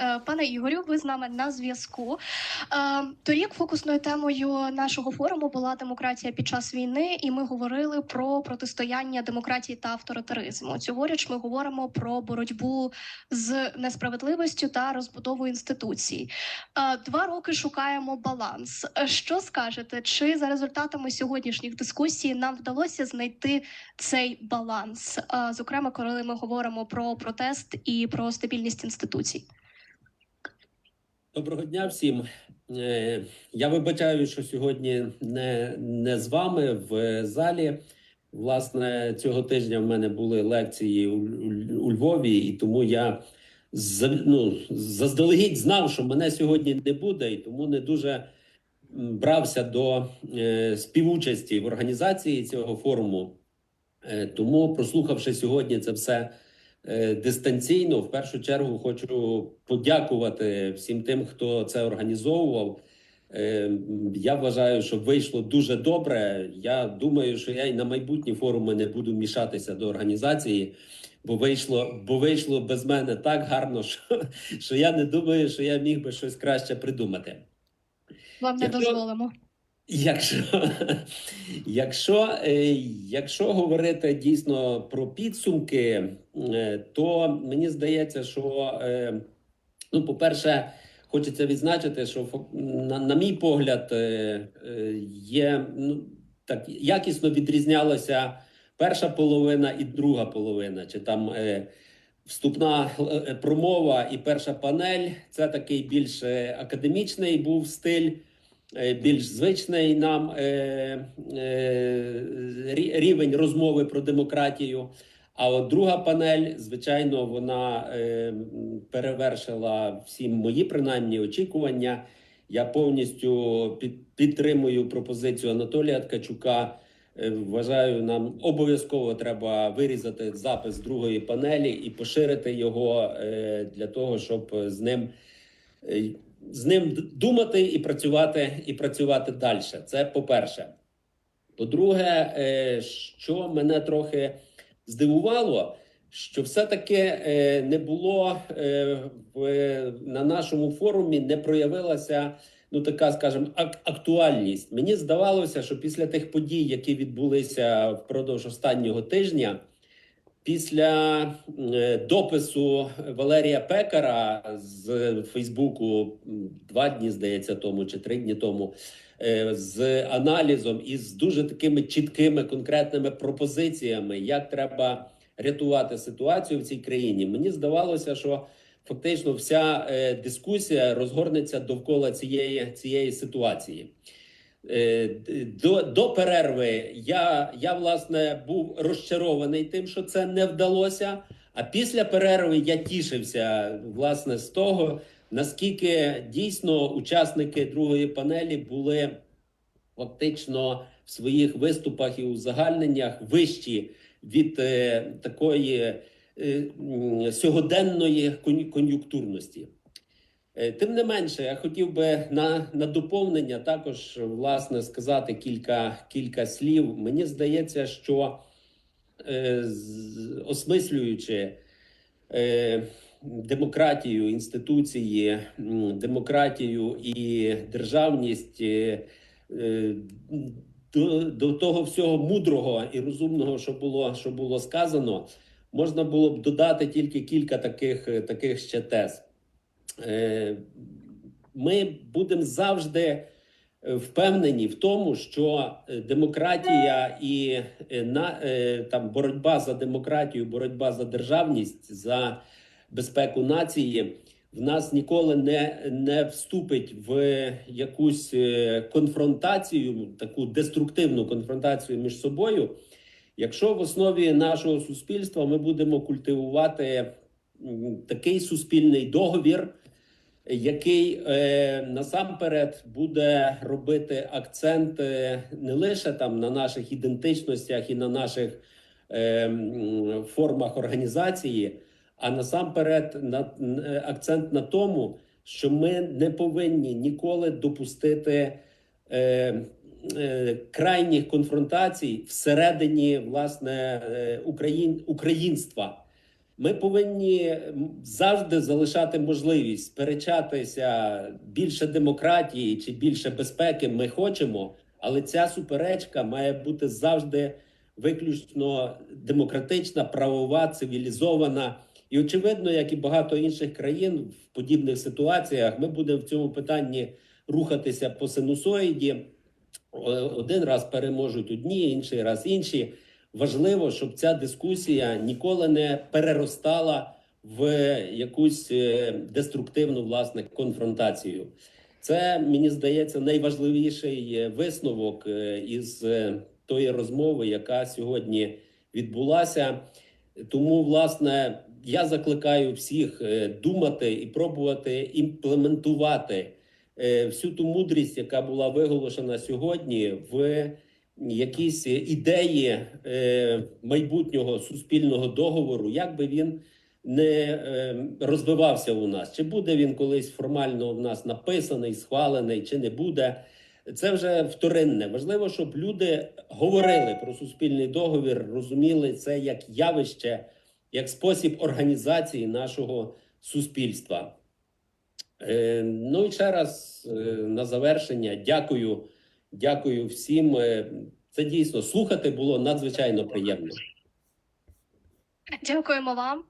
Е, Пане Ігорю, ви з нами на зв'язку. Е, Торік фокусною темою нашого форуму була демократія під час війни, і ми говорили про протистояння демократії та авторитаризму. Цьогоріч ми говоримо про боротьбу з несправедливістю та розбудову інституцій. Е, Два роки шукаємо баланс. Що скажете? Чи за результатами сьогоднішніх дискусій нам вдалося знайти цей баланс? Зокрема, коли ми говоримо про протест і про стабільність інституцій. Доброго дня всім. Е, Я вибачаю, що сьогодні не, не з вами в залі. Власне, цього тижня в мене були лекції у, у, Львові, і тому я ну, заздалегідь знав, що мене сьогодні не буде, і тому не дуже брався до е, співучасті в організації цього форуму. Е, тому, прослухавши сьогодні це все дистанційно, в першу чергу хочу подякувати всім тим, хто це організовував. Е, Я вважаю, що вийшло дуже добре. Я думаю, що я і на майбутні форуми не буду мішатися до організації, бо вийшло, бо вийшло без мене так гарно, що, що я не думаю, що я міг би щось краще придумати. Вам не дозволимо. Якщо, якщо, е, якщо говорити дійсно про підсумки, е, то мені здається, що е, ну, по-перше, хочеться відзначити, що на, на мій погляд, є ну, так якісно відрізнялася перша половина і друга половина. Чи там вступна промова і перша панель це такий більш академічний був стиль більш звичний нам е, е, рі- рівень розмови про демократію. А от друга панель, звичайно, вона е, перевершила всі мої принаймні очікування. Я повністю підтримую пропозицію Анатолія Ткачука. Е, Вважаю, нам обов'язково треба вирізати запис другої панелі і поширити його е, для того, щоб з ним е, з ним думати і працювати, і працювати далі. Це по-перше. По-друге, е, що мене трохи здивувало, що все-таки е, не було е, на нашому форумі, не проявилася ну така, скажімо, ак- актуальність. Мені здавалося, що після тих подій, які відбулися впродовж останнього тижня, Після е, допису Валерія Пекара з Фейсбуку два дні, здається, тому чи три дні тому, е, з аналізом і з дуже такими чіткими конкретними пропозиціями, як треба рятувати ситуацію в цій країні, мені здавалося, що фактично вся е, дискусія розгорнеться довкола цієї, цієї ситуації. Е, До, до перерви я, я власне був розчарований тим, що це не вдалося. А після перерви я тішився власне з того, наскільки дійсно учасники другої панелі були фактично в своїх виступах і узагальненнях вищі від е, такої е, сьогоденної кон'ю- кон'юнктурності. Е, Тим не менше, я хотів би на, на доповнення також власне сказати кілька, кілька слів. Мені здається, що е, з- осмислюючи е, демократію, інституції, демократію і державність. е, е, До, до того всього мудрого і розумного, що було, що було сказано, можна було б додати тільки кілька таких, е, таких ще тез. Е, Ми будемо завжди е, впевнені в тому, що е, демократія і на там боротьба за демократію, боротьба за державність, за безпеку нації в нас ніколи не, не вступить в якусь конфронтацію, таку деструктивну конфронтацію між собою. Якщо в основі нашого суспільства ми будемо культивувати такий суспільний договір, який е, насамперед буде робити акцент е, не лише там на наших ідентичностях і на наших е, формах організації, а насамперед на акцент на тому, що ми не повинні ніколи допустити е, е, крайніх конфронтацій всередині власне е, Україн, українства. Ми повинні завжди залишати можливість сперечатися більше демократії чи більше безпеки. Ми хочемо, але ця суперечка має бути завжди виключно демократична, правова, цивілізована. І очевидно, як і багато інших країн в подібних ситуаціях, ми будемо в цьому питанні рухатися по синусоїді. Один раз переможуть одні, інший раз інші. Важливо, щоб ця дискусія ніколи не переростала в якусь е, деструктивну власне конфронтацію. Це мені здається найважливіший е, висновок е, із тої розмови, яка сьогодні відбулася. Тому, власне, я закликаю всіх думати і пробувати імплементувати всю ту мудрість, яка була виголошена сьогодні, в якісь ідеї е, майбутнього суспільного договору, як би він не е, розвивався у нас, чи буде він колись формально в нас написаний, схвалений, чи не буде. Це вже вторинне. Важливо, щоб люди говорили про суспільний договір, розуміли це як явище, як спосіб організації нашого суспільства. Е, ну і ще раз е, на завершення дякую, дякую всім. Е, Це дійсно слухати було надзвичайно приємно. Дякуємо вам.